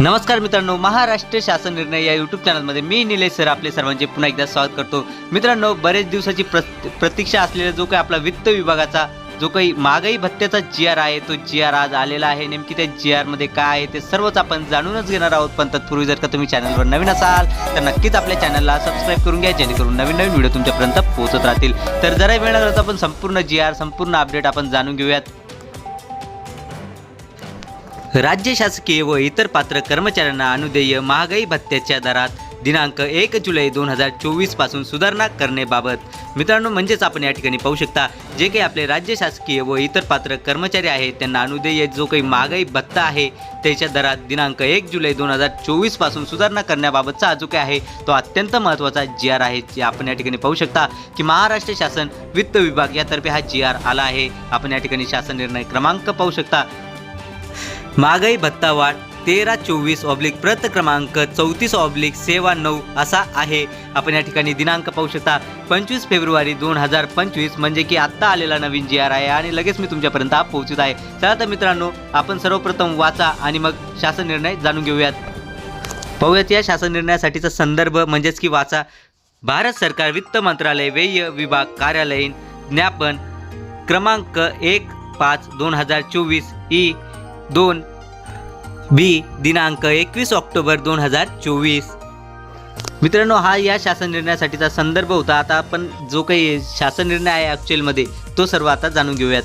नमस्कार मित्रांनो महाराष्ट्र शासन निर्णय या यूट्यूब चॅनलमध्ये मी निलेश सर आपले सर्वांचे पुन्हा एकदा स्वागत करतो. मित्रांनो बरेच दिवसाची प्र प्रतीक्षा असलेला जो काही आपला वित्त विभागाचा जो काही महागाई भत्त्याचा जी आर आहे तो जी आर आज आलेला आहे. नेमकी त्या जी आरमध्ये काय आहे ते सर्वच आपण जाणूनच घेणार आहोत. पण तत्पूर्वी जर का तुम्ही चॅनलवर नवीन असाल तर नक्कीच आपल्या चॅनलला सबस्क्राईब करून घ्या जेणेकरून नवीन नवीन व्हिडिओ तुमच्यापर्यंत पोहोचत राहतील. तर जरा वेळ आपण संपूर्ण जी आर संपूर्ण अपडेट आपण जाणून घेऊयात. राज्य शासकीय व इतर पात्र कर्मचाऱ्यांना अनुदेय महागाई भत्त्याच्या दरात दिनांक एक जुलै दोन हजार चोवीसपासून सुधारणा करण्याबाबत. मित्रांनो म्हणजेच आपण या ठिकाणी पाहू शकता जे काही आपले राज्य शासकीय व इतर पात्र कर्मचारी आहेत त्यांना अनुदेय जो काही महागाई भत्ता आहे त्याच्या दरात दिनांक एक जुलै दोन हजार चोवीसपासून सुधारणा करण्याबाबतचा जो काही आहे तो अत्यंत महत्त्वाचा जी आर आहे जे आपण या ठिकाणी पाहू शकता की महाराष्ट्र शासन वित्त विभाग यातर्फे हा जी आर आला आहे. आपण या ठिकाणी शासन निर्णय क्रमांक पाहू शकता. महागाई भत्ता वाढ तेरा चोवीस ऑब्लिक प्रत क्रमांक चौतीस ऑब्लिक सेवा नऊ असा आहे. आपण या ठिकाणी दिनांक पाहू शकता पंचवीस फेब्रुवारी दोन हजार पंचवीस म्हणजे की आत्ता आलेला नवीन जी आर आहे आणि लगेच मी तुमच्यापर्यंत हा पोहोचत आहे. चला तर मित्रांनो आपण सर्वप्रथम वाचा आणि मग शासन निर्णय जाणून घेऊयात. पाहूयात या शासन निर्णयासाठीचा संदर्भ म्हणजेच की वाचा. भारत सरकार वित्त मंत्रालय व्यय विभाग कार्यालयीन ज्ञापन क्रमांक एक पाच दोन हजार चोवीस ई दोन. बी दिनांक एकवीस ऑक्टोबर दोन हजार चोवीस. मित्रांनो हा या शासन निर्णयासाठीचा संदर्भ होता. आता आपण जो काही शासन निर्णय आहे ॲक्च्युअलमध्ये तो सर्व आता जाणून घेऊयात.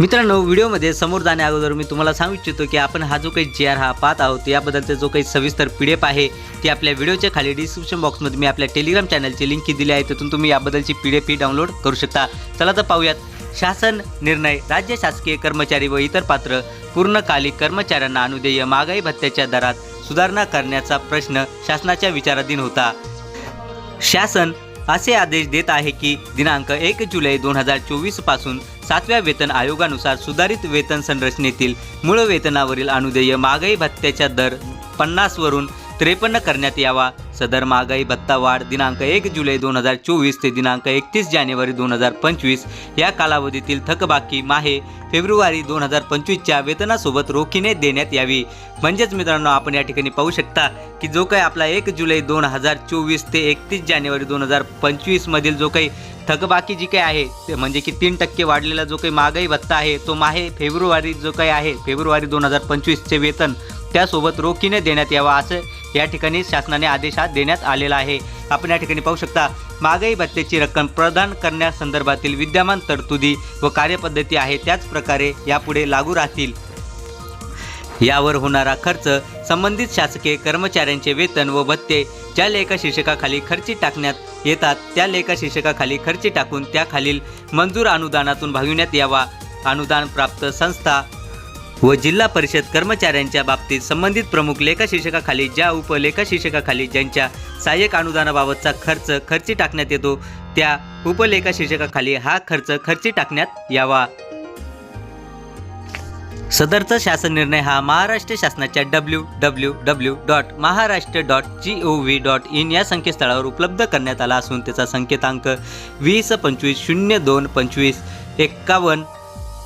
मित्रांनो व्हिडिओमध्ये समोर जाण्या अगोदर मी तुम्हाला सांगू इच्छितो की आपण हा जो काही जी आर हा पाहत आहोत याबद्दलचा जो काही सविस्तर पी डी एफ आहे ती आपल्या व्हिडिओच्या खाली डिस्क्रिप्शन बॉक्समध्ये मी आपल्या टेलिग्राम चॅनलची लिंक दिली आहे तिथून तुम्ही याबद्दलची पी डी एफ डाउनलोड करू शकता. चला तर पाहूयात. शासन निर्णय राज्य शासकीय कर्मचारी व इतर पात्र पूर्णकालिक कर्मचाऱ्यांना अनुदेय महागाई भत्त्याच्या दरात सुधारणा करण्याचा प्रश्न शासनाच्या विचाराधीन होता. शासन असे आदेश देत आहे की दिनांक एक जुलै दोन हजार चोवीसपासून सातव्या वेतन आयोगानुसार सुधारित वेतन संरचनेतील मूळ वेतनावरील अनुदेय महागाई भत्त्याच्या दर पन्नासवरून त्रेपन्न करण्यात यावा. सदर महागाई भत्ता वाढ दिनांक एक जुलै दोन हजार चोवीस ते दिनांक एकतीस जानेवारी दोन हजार पंचवीस या कालावधीतील थकबाकी माहे फेब्रुवारी दोन हजार पंचवीसच्या वेतनासोबत रोखीने देण्यात यावी. म्हणजेच मित्रांनो आपण या ठिकाणी पाहू शकता की जो काही आपला एक जुलै दोन हजार चोवीस ते एकतीस जानेवारी दोन हजार पंचवीसमधील जो काही थकबाकी जी काही आहे ते म्हणजे की तीन टक्के वाढलेला जो काही महागाई भत्ता आहे तो माहे फेब्रुवारी जो काही आहे फेब्रुवारी दोन हजार पंचवीसचे वेतन त्यासोबत रोखीने देण्यात यावा असं या ठिकाणी शासनाने आदेशात देण्यात आलेला आहे. आपण या ठिकाणी पाहू शकता महागाई भत्त्याची रक्कम प्रदान करण्यासंदर्भातील विद्यमान तरतुदी व कार्यपद्धती आहे त्याच प्रकारे यापुढे लागू राहतील. यावर होणारा खर्च संबंधित शासकीय कर्मचाऱ्यांचे वेतन व भत्ते ज्या लेखा शीर्षकाखाली खर्ची टाकण्यात येतात त्या लेखा शीर्षकाखाली खर्ची टाकून त्याखालील मंजूर अनुदानातून भागविण्यात यावा. अनुदान प्राप्त संस्था व जिल्हा परिषद कर्मचाऱ्यांच्या बाबतीत संबंधित प्रमुख लेखा शीर्षकाखाली ज्या उपलेखा शीर्षकाखाली ज्यांच्या सहाय्यक अनुदानाबाबतचा खर्च खर्ची टाकण्यात येतो त्या उपलेखा शीर्षकाखाली हा खर्च खर्ची टाकण्यात यावा. सदरचा शासन निर्णय हा महाराष्ट्र शासनाच्या W W W dot Maharashtra dot G O V dot in या संकेतस्थळावर उपलब्ध करण्यात आला असून त्याचा संकेतांक वीस पंचवीस शून्य दोन पंचवीस एक्कावन्न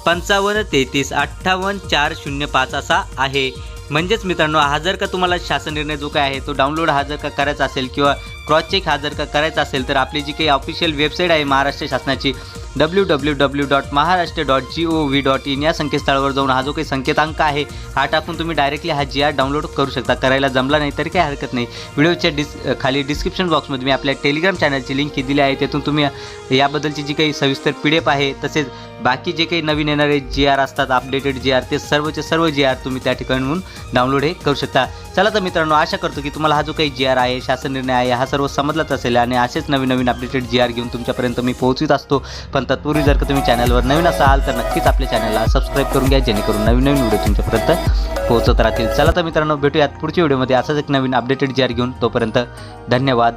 पंचावन्न तेहतीस अठ्ठावन्न चार शून्य पाच असा आहे. म्हणजेच मित्रांनो हा जर का तुम्हाला शासन निर्णय जो काय आहे तो डाउनलोड हा जर का करायचा असेल किंवा क्रॉस चेक हा जर का करायचा असेल तर आपली जी काही ऑफिशियल वेबसाईट आहे महाराष्ट्र शासनाची W W W dot Maharashtra dot G O V dot in या संकेतस्थळावर जाऊन हा जो काही संकेतांक आहे हा टाकून तुम्ही डायरेक्टली हा जी आर डाउनलोड करू शकता. करायला जमला नाही तरी काही हरकत नाही. व्हिडिओच्या डिस खाली डिस्क्रिप्शन बॉक्समध्ये मी आपल्या टेलिग्राम चॅनलची लिंक दिली आहे. त्यातून तुम्ही याबद्दलची जी काही सविस्तर पी डी एफ आहे तसेच बाकी जे काही नवीन येणारे जी आर असतात अपडेटेड जी आर ते सर्वचे सर्व जी आर तुम्ही त्या ठिकाणून डाउनलोड हे करू शकता. चला तर मित्रांनो आशा करतो की तुम्हाला हा जो काही जी आर आहे शासन निर्णय आहे हा सर्व समजलंच असेल आणि असेच नवीन नवीन अपडेटेड जी आर घेऊन तुमच्यापर्यंत मी पोहोचत असतो. पण तत्पूर्वी जर का तुम्ही चॅनलवर नवीन असाल तर नक्कीच आपल्या चॅनलला सबस्क्राईब करून घ्या जेणेकरून नवीन नवीन व्हिडिओ तुमच्यापर्यंत पोहोचत राहतील. चला तर मित्रांनो भेटूयात पुढच्या व्हिडिओमध्ये असाच एक नवीन अपडेटेड जी आर घेऊन. तोपर्यंत धन्यवाद.